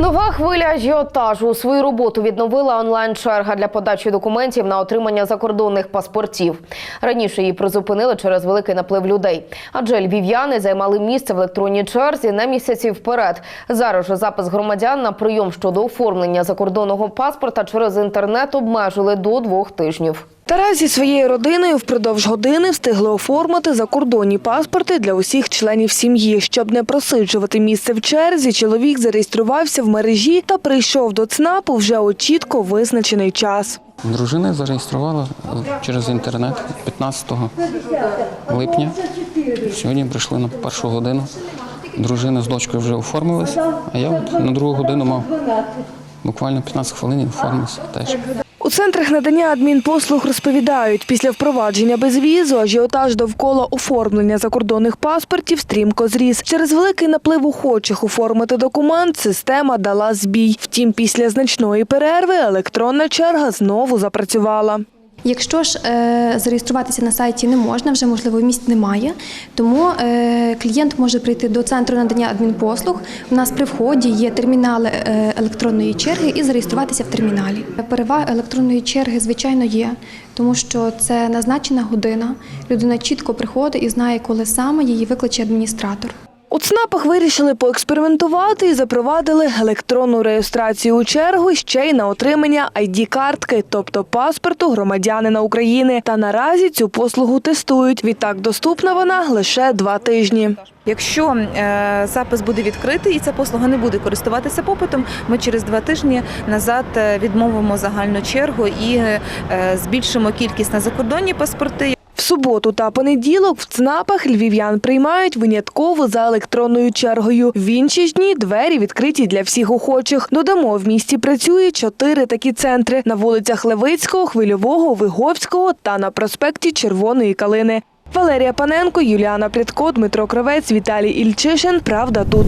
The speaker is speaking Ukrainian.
Нова хвиля ажіотажу свою роботу відновила онлайн-черга для подачі документів на отримання закордонних паспортів. Раніше її призупинили через великий наплив людей, адже львів'яни займали місце в електронній черзі на місяці вперед. Зараз же запис громадян на прийом щодо оформлення закордонного паспорта через інтернет обмежили до двох тижнів. Тарас зі своєю родиною впродовж години встигли оформити закордонні паспорти для усіх членів сім'ї. Щоб не просиджувати місце в черзі, чоловік зареєструвався в мережі та прийшов до ЦНАПу вже у чітко визначений час. Дружина зареєструвала е, через інтернет 15 липня. Сьогодні прийшли на першу годину. Дружина з дочкою вже оформилася, а я на другу годину мав буквально 15 хвилин оформився теж. У центрах надання адмінпослуг розповідають, після впровадження безвізу ажіотаж довкола оформлення закордонних паспортів стрімко зріс. Через великий наплив охочих оформити документ система дала збій. Втім, після значної перерви електронна черга знову запрацювала. Якщо ж е, зареєструватися на сайті не можна, вже можливо місць немає, тому е, клієнт може прийти до центру надання адмінпослуг. У нас при вході є термінали е, електронної черги і зареєструватися в терміналі. Перевага електронної черги, звичайно, є, тому що це назначена година. Людина чітко приходить і знає, коли саме її викличе адміністратор. У ЦНАПах вирішили поекспериментувати і запровадили електронну реєстрацію у чергу ще й на отримання ID-картки, тобто паспорту громадянина України. Та наразі цю послугу тестують. Відтак доступна вона лише два тижні. Якщо е, запис буде відкритий і ця послуга не буде користуватися попитом, ми через два тижні назад е, відмовимо загальну чергу і е, збільшимо кількість на закордонні паспорти. В суботу та понеділок в ЦНАПах львів'ян приймають винятково за електронною чергою. В інші ж дні двері відкриті для всіх охочих. Додамо, в місті працює чотири такі центри на вулицях Левицького, Хвильового, Виговського та на проспекті Червоної Калини. Валерія Паненко, Юліана Прядко, Дмитро Кравець, Віталій Ільчишин. Правда тут.